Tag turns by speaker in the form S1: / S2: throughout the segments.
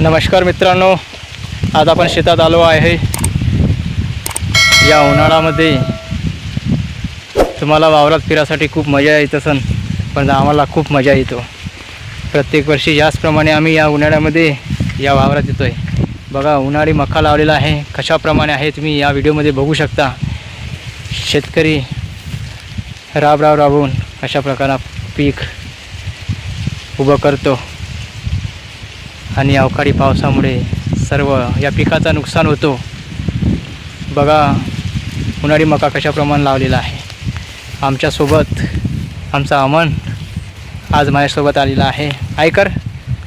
S1: नमस्कार मित्रांनो आज आपण शेतात आलो आहे. या उन्हाळ्यामध्ये तुम्हाला वावरात फिरायसाठी खूप मजा येत असन पण आम्हाला खूप मजा येतो. प्रत्येक वर्षी याचप्रमाणे आम्ही या उन्हाळ्यामध्ये या वावरात येतो आहे बघा उन्हाळी मखा लावलेला आहे. कशाप्रमाणे आहे तुम्ही या व्हिडिओमध्ये बघू शकता. शेतकरी राब राब राबवून अशा प्रकारा पीक उभं करतो. आणि अवकाळी पावसामुळे सर्व या पिकाचं नुकसान होतो. बघा उन्हाळी मका कशाप्रमाणे लावलेला आहे. आमच्यासोबत आमचा अमन आज माझ्यासोबत आलेला आहे. ऐकर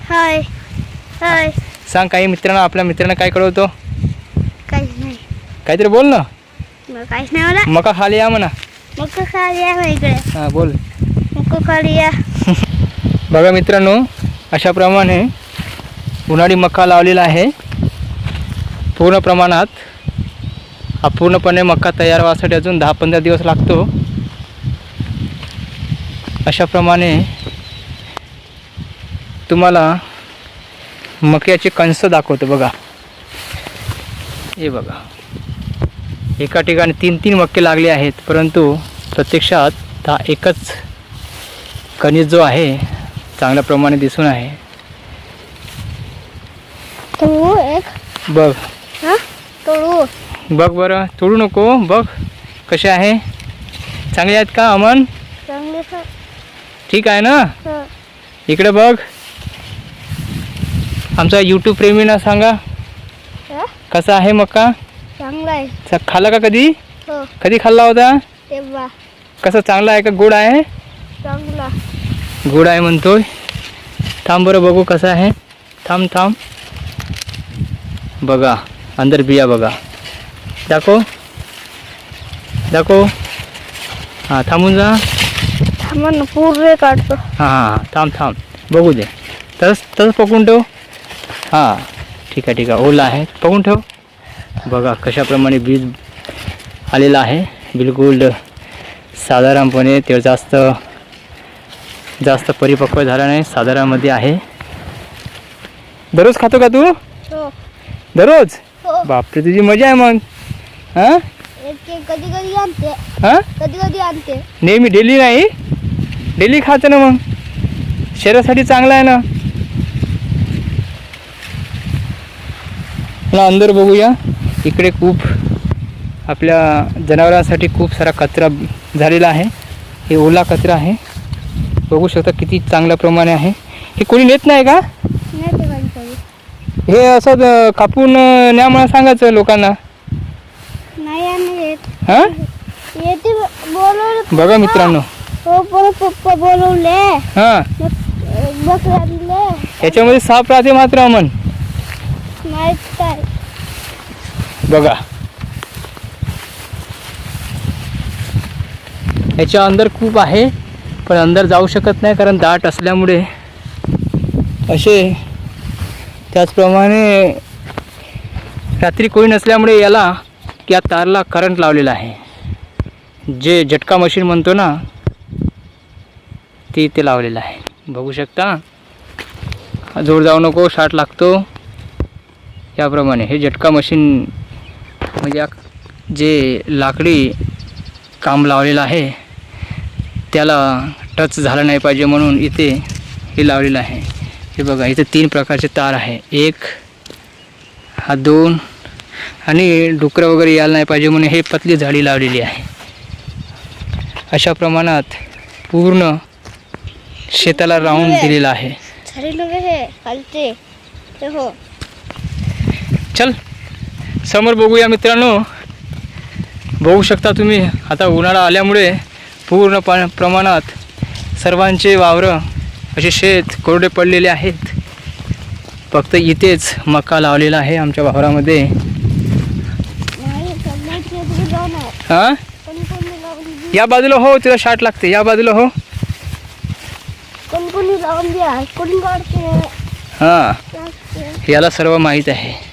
S2: हाय. हाय.
S1: सांग काही मित्रांना आपल्या मित्रांना काय कळवतो?
S2: काहीच नाही.
S1: काहीतरी बोल ना.
S2: मग काहीच नाही मला
S1: मका खाली या म्हणा.
S2: मग खाली या इकडे?
S1: हां बोल.
S2: मग खाली या?
S1: बघा मित्रांनो अशाप्रमाणे उन्हाळी मका लावलेला आहे. पूर्ण प्रमाणात हा पूर्णपणे मका तयार व्हायसाठी अजून दहा पंधरा दिवस लागतो. अशाप्रमाणे तुम्हाला मक्याचे कणसं दाखवतो बघा. हे बघा. एका ठिकाणी तीन तीन मक्के लागले आहेत परंतु प्रत्यक्षात हा एकच कणीस जो आहे चांगल्या प्रमाणे दिसून आहे.
S2: तोडू एक.
S1: बघ.
S2: हा? तोडू.
S1: बघ बरं तोडू नको बघ कसे आहे. चांगले आहेत का अमन?
S2: चांगले
S1: ठीक आहे ना?
S2: हा.
S1: इकडे बघ. आमचा यूट्यूब प्रेमीना सांगा.
S2: हा?
S1: कसा आहे मका
S2: चांगला आहे
S1: चा- खाल्ला का कधी?
S2: हो.
S1: कधी खाल्ला होता?
S2: तेव्हा.
S1: कसं चांगला आहे का? गोड आहे?
S2: चांगला.
S1: गोड आहे म्हणतोय. थांब बरं बघू कसं आहे. थांब थांब. बघा अंदर बिया बघा. दाखव. दाखव. हां थांबून जा.
S2: थांबा पूर्ण काढतो.
S1: हां हां थांब थांब. बघू दे. तसंच तसंच पकडून ठेव. हां ठीक आहे ठीक आहे. ओला आहे. पकडून ठेव. बघा कशाप्रमाणे बीज आलेलं आहे. बिलकुल साधारणपणे ते जास्त जास्त परिपक्व झाला नाही साधारणमध्ये आहे. दररोज खातो का तू?
S2: हो.
S1: दररोज?
S2: हो.
S1: बापरे तुझी मजा आहे मग. हां?
S2: कधी कधी आणते.
S1: हां?
S2: कधी कधी आणते.
S1: नेहमी डेली नाही? डेली खायचं ना मग. शरीरासाठी चांगलं आहे ना अंदर बघूया. इकडे खूप आपल्या जनावरांसाठी खूप सारा कचरा झालेला आहे. हे ओला कचरा आहे. बघू शकता किती चांगल्या प्रमाणे आहे. हे कोणी नेत नाही का? हे असं कापून न्या मला सांगायचं लोकांना. हां? बघा मित्रांनो.
S2: हो बोलवले.
S1: हां.
S2: मग बस आणले
S1: याच्यामध्ये साप राहते मात्र अमन
S2: माहीत काय
S1: बघा. याच्या अंदर खूप आहे पण अंदर जाऊ शकत नाही कारण दाट असल्यामुळे. असे त्याचप्रमाणे रात्री कोणी नसल्यामुळे याला या तारला करंट लावलेला आहे. जे झटका मशीन म्हणतो ना ते इथे लावलेलं आहे. बघू शकता? जोर जाऊ नको शार्ट लागतो. याप्रमाणे हे झटका मशीन म्हणजे जे लाकडी काम लावलेलं आहे त्याला टच झाला नाही पाहिजे म्हणून इथे हे लावलेलं आहे. हे बघा इथे तीन प्रकारचे तार आहे. एक हा दोन आणि डुकरं वगैरे यायला नाही पाहिजे म्हणून हे पतली झाडी लावलेली आहे. अशा प्रमाणात पूर्ण शेताला राऊंड दिलेलं आहे.
S2: हो.
S1: चल समोर बघूया मित्रांनो. बघू शकता तुम्ही आता उन्हाळा आल्यामुळे पूर्ण प प्रमाणात सर्वांचे वावरं असे शेत कोरडे पडलेले आहेत. फक्त इथेच मका लावलेला आहे आमच्या वावरामध्ये. हां? या बाजूला हो तुला शाट लागते. या बाजूला हो. हां. याला सर्व माहीत आहे.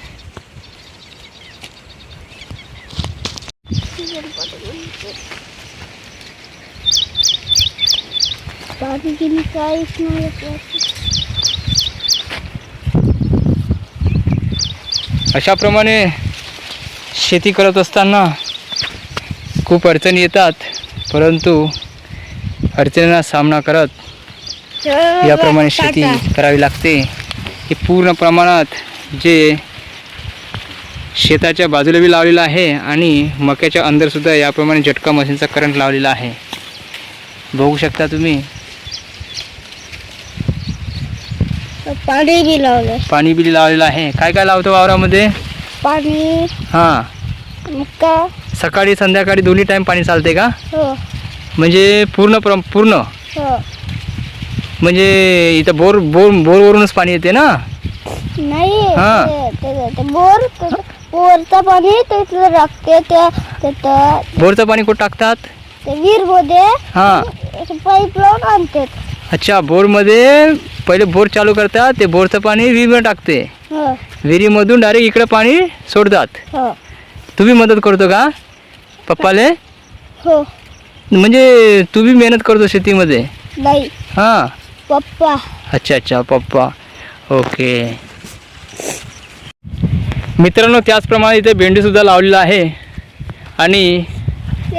S2: पाणी गिनी काहीच नाही
S1: अशाप्रमाणे शेती करत असताना खूप अडचणी येतात परंतु अडचणींना सामना करत याप्रमाणे शेती करावी लागते. हे पूर्ण प्रमाणात जे शेताच्या बाजूला बी लावलेलं आहे आणि मक्याच्या अंदरसुद्धा याप्रमाणे झटका मशीनचा करंट लावलेला आहे. बघू शकता तुम्ही
S2: पाणी बी लावलंय
S1: पाणी बिल लावलेलं आहे. काय काय लावतो वावरामध्ये?
S2: पाणी
S1: हां.
S2: मका.
S1: सकाळी संध्याकाळी दोन्ही टाईम पाणी चालते का?
S2: हो.
S1: म्हणजे पूर्ण प्र पूर्ण?
S2: हो.
S1: म्हणजे इथं बोर बोर बोरवरूनच पाणी येते ना?
S2: नाही
S1: हा.
S2: ते- ते- ते बोर ते- बोरचं पाणी तिथलं लागते तिथं
S1: बोरचं पाणी कुठं टाकतात?
S2: ते विहीरमध्ये
S1: हां.
S2: पाईप लावून आणतात.
S1: अच्छा बोरमध्ये पहिले बोर चालू करतात ते बोरचं पाणी विहिरीमध्ये टाकते.
S2: हो.
S1: विहिरीमधून डायरेक्ट इकडं पाणी सोडतात.
S2: हो.
S1: तुम्ही मदत करतो का? पप्पाले?
S2: हो.
S1: म्हणजे तू बी मेहनत करतो शेतीमध्ये?
S2: नाही.
S1: हां.
S2: पप्पा.
S1: अच्छा अच्छा पप्पा. ओके. मित्रांनो त्याचप्रमाणे इथे भेंडीसुद्धा लावलेला आहे. आणि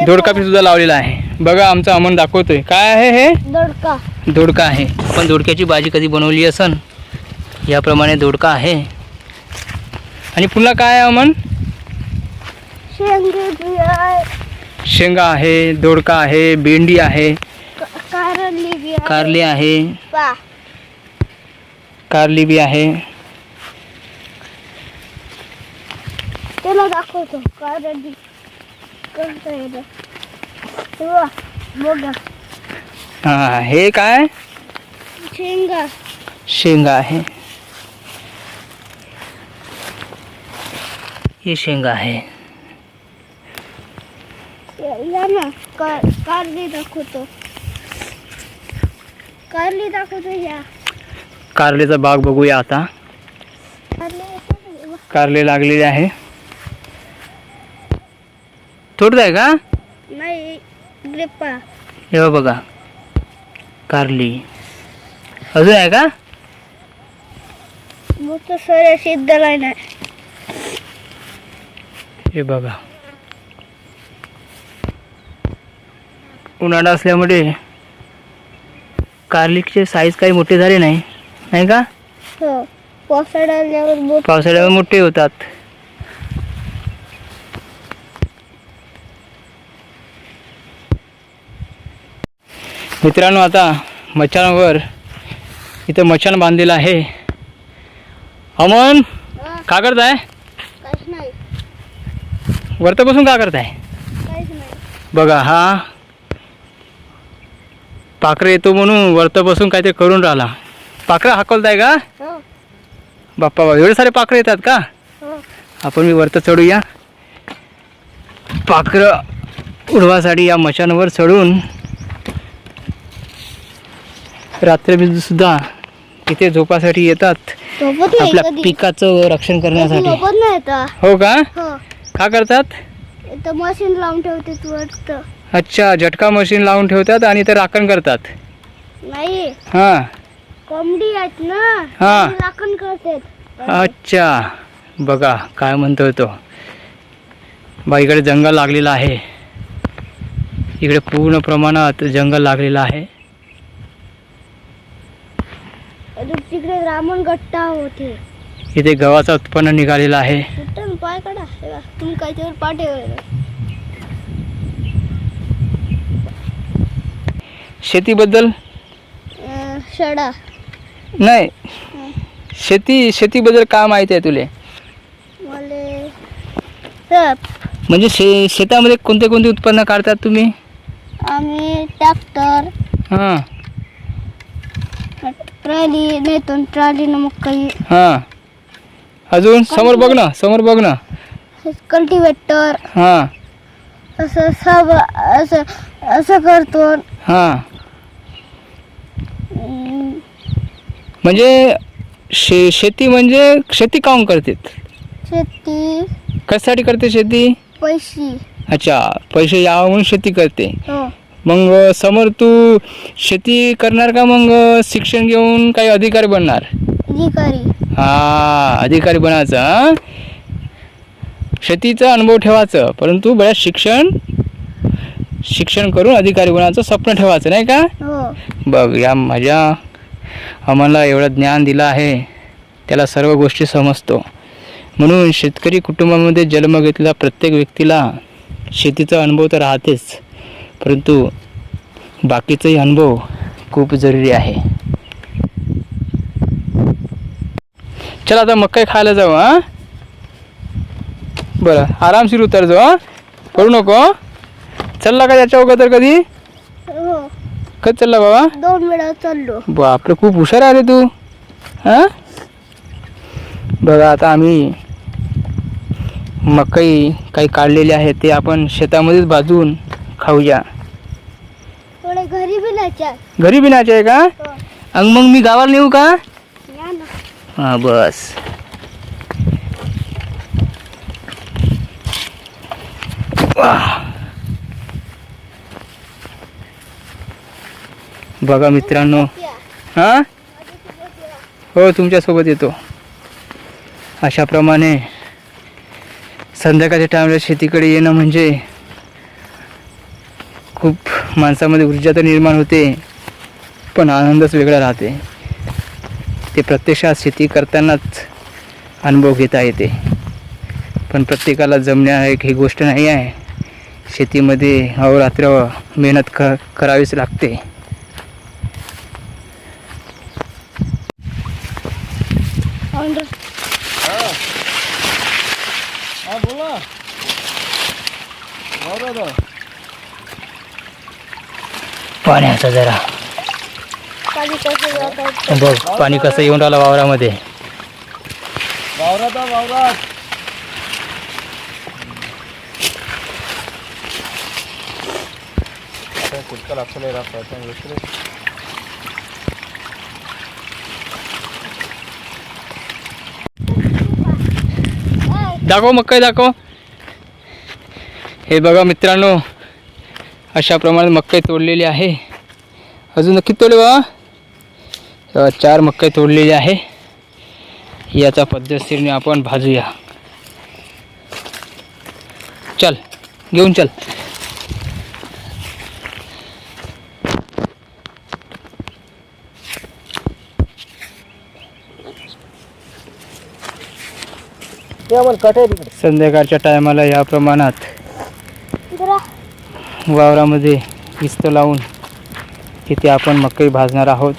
S1: दोडकापीसुद्धा लावलेला आहे. बघा आमचा अमन दाखवतोय. काय आहे हे?
S2: दोडका.
S1: दोडका आहे. पण दोडक्याची भाजी कधी बनवली असन? याप्रमाणे दोडका आहे. आणि पुन्हा काय आहे अमन?
S2: शेंगे आहे.
S1: दोडका आहे भेंडी आहे.
S2: कारली आहे.
S1: कारली बी आहे.
S2: त्याला दाखवतो. कारली.
S1: हाँ हे काय?
S2: शेंगा.
S1: शेंगा आहे. हे शेंगा आहे.
S2: या ना कार कारली दाखवतो. कारली दाखवतो या.
S1: कारलेचा बाग बघूया आता.
S2: कारले
S1: लागलेले आहे. तोडत आहे का?
S2: नाही
S1: हे बघा. कारली. अजून आहे का?
S2: मग तर सर सिद्धला नाही
S1: हे बघा. उन्हाळा असल्यामुळे कारलीचे साईज काही मोठे झाले नाही. नाही का?
S2: हो. पावसाळा आल्यावर बोट
S1: पावसाळ्यावर मोठे होतात. मित्रांनो आता मच्छांवर इथं मच्छान बांधलेलं आहे. अमन का करताय? वरतं बसून का करताय? बघा हा पाखरं येतो म्हणून वरतं बसून काहीतरी करून राहिला. पाखरं हाकलताय का?
S2: हो.
S1: बाप्पा बा एवढे सारे पाखरं येतात का?
S2: हो.
S1: आपण मी वरतं चढूया. पाखरं उडवासाठी या मशांवर चढून रात्री सुद्धा इथे झोपासाठी येतात आपल्या पिकाचं रक्षण करण्यासाठी. हो का?
S2: हो.
S1: का करतात?
S2: मशीन लावून ठेवते तू वाटतं
S1: अच्छा झटका मशीन लावून ठेवतात आणि ते राखण करतात.
S2: नाही.
S1: हां.
S2: कोंबडी आहेत ना
S1: हा.
S2: राखण करतात.
S1: अच्छा. बघा काय म्हणतोय तो. बा इकडे जंगल लागलेलं आहे. इकडे पूर्ण प्रमाणात जंगल लागलेलं आहे
S2: अजून तिकडे रामन गट्टा होते.
S1: इथे गव्हाचं उत्पन्न निघालेलं आहे.
S2: कुठं पाय काढा. हे बघ, तुम्ही काहीतरी पाठे
S1: शेतीबद्दल?
S2: शडा.
S1: नाही. शेती शेतीबद्दल काय माहिती आहे तुले?
S2: मले सप
S1: म्हणजे शे शेतामध्ये कोणते कोणते उत्पन्न काढतात तुम्ही?
S2: आम्ही ट्रॅक्टर.
S1: हां.
S2: ट्रॉली नेतो ट्रॉलीनं मग काही.
S1: हां. अजून समोर बघ ना समोर बघ ना.
S2: कल्टिवेटर.
S1: हां.
S2: असं सब असं असं करतो.
S1: हां. म्हणजे शे शेती म्हणजे शेती काऊन करतात?
S2: शेती.
S1: कशासाठी करते शेती?
S2: पैसे.
S1: अच्छा पैसे यावं म्हणून शेती करते.
S2: हो.
S1: मग समोर तू शेती करणार का मग शिक्षण घेऊन काही अधिकारी बनणार?
S2: अधिकारी.
S1: हा अधिकारी बनायचं हा? शेतीचा अनुभव ठेवायचं परंतु बऱ्याच शिक्षण शिक्षण करून अधिकारी बनायचं स्वप्न ठेवायचं नाही का?
S2: हो.
S1: बघ या माझ्या आम्हाला एवढं ज्ञान दिलं आहे त्याला सर्व गोष्टी समजतो. म्हणून शेतकरी कुटुंबामध्ये जन्म घेतलेल्या प्रत्येक व्यक्तीला शेतीचा अनुभव तर राहतेच. परंतु बाकीचाही अनुभव खूप जरुरी आहे. चला आता मक्काई खायला जाऊ हां? बरं आरामशीर उतर जाऊ हां? पडू नको? चालला का त्याच्या अगोदर कधी?
S2: हो.
S1: कधी चालला बाबा?
S2: दोन वेळा चाललो.
S1: बापरे खूप हुशार आहे रे तू हां? बघा आता आम्ही मकई काही काढलेले आहे ते आपण शेतामध्येच भाजून खाऊया.
S2: थोडे घरी बी नाच्या
S1: घरी बी नाचे आहे का?
S2: हो.
S1: अंग मग मी गावाला नेऊ का?
S2: या ना.
S1: हां बस. बघा मित्रांनो. हां? हो तुमच्यासोबत येतो. अशाप्रमाणे संध्याकाळच्या टायमाला शेतीकडे येणं म्हणजे माणसामध्ये ऊर्जा तर निर्माण होते पण आनंदच वेगळा राहते. ते प्रत्यक्षात शेती करतानाच अनुभव घेता येते. पण प्रत्येकाला जमण्या एक ही गोष्ट नाही आहे. शेतीमध्ये अहोरात्र मेहनत क करावीच लागते. पाण्याचा जरा.
S2: पाणी कसं जात? आहे
S1: बघ पाणी कसं येऊन राहिलं वावरामध्ये.
S3: वावरात वावरात. कुटका लागतो नाही राहत
S1: दाखव मग काय दाखव. हे बघा मित्रांनो अशा प्रमाणे मक्काई तोडलेली आहे. अजून नक्की तोडले बा चार मक्काई तोडलेली आहे. याचा पद्धतशीरने आपण भाजूया. चल घेऊन चल. संध्याकाळच्या टायमाला या प्रमाणात वावरामध्ये इस्त लावून तिथे आपण मकई भाजणार आहोत.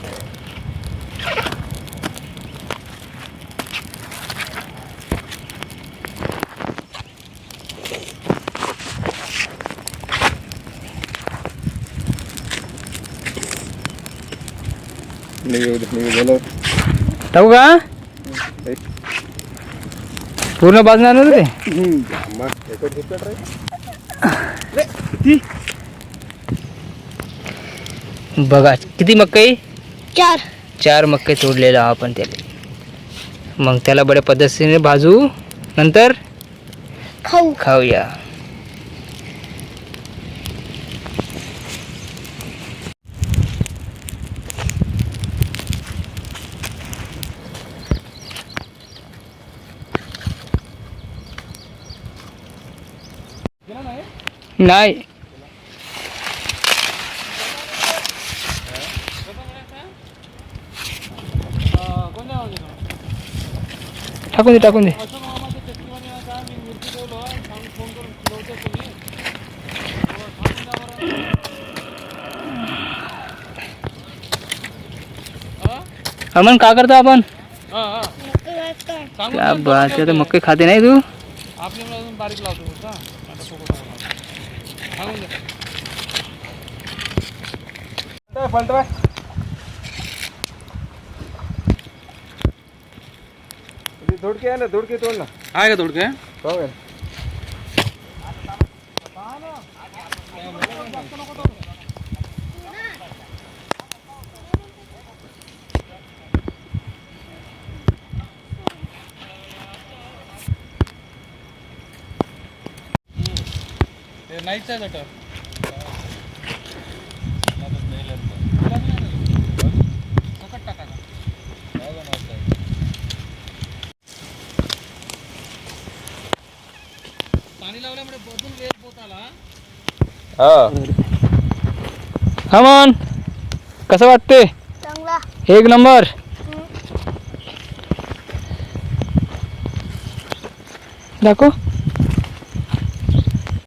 S1: टाकू का? पूर्ण भाजणार ना ते बघा किती मकई
S2: चार.
S1: चार मक्के तोडलेला आपण त्याला. मग त्याला बड्या पद्धतीने भाजू. नंतर?
S2: खाऊ.
S1: खाऊया. नाही. टाकून दे टाकून दे. अमन का करतो आपण? क्या बात आहे, आता मक्के खाते नाही तू?
S3: बारीक लावतो धोडके आहे ना धोडके तोड ना आहे का धोडके हो नाहीच आहे गटर पाणी लावल्यामुळे बदून वेळ पोत आला
S1: हा. मन कसं वाटते
S2: चांगला.
S1: एक नंबर. दाखव.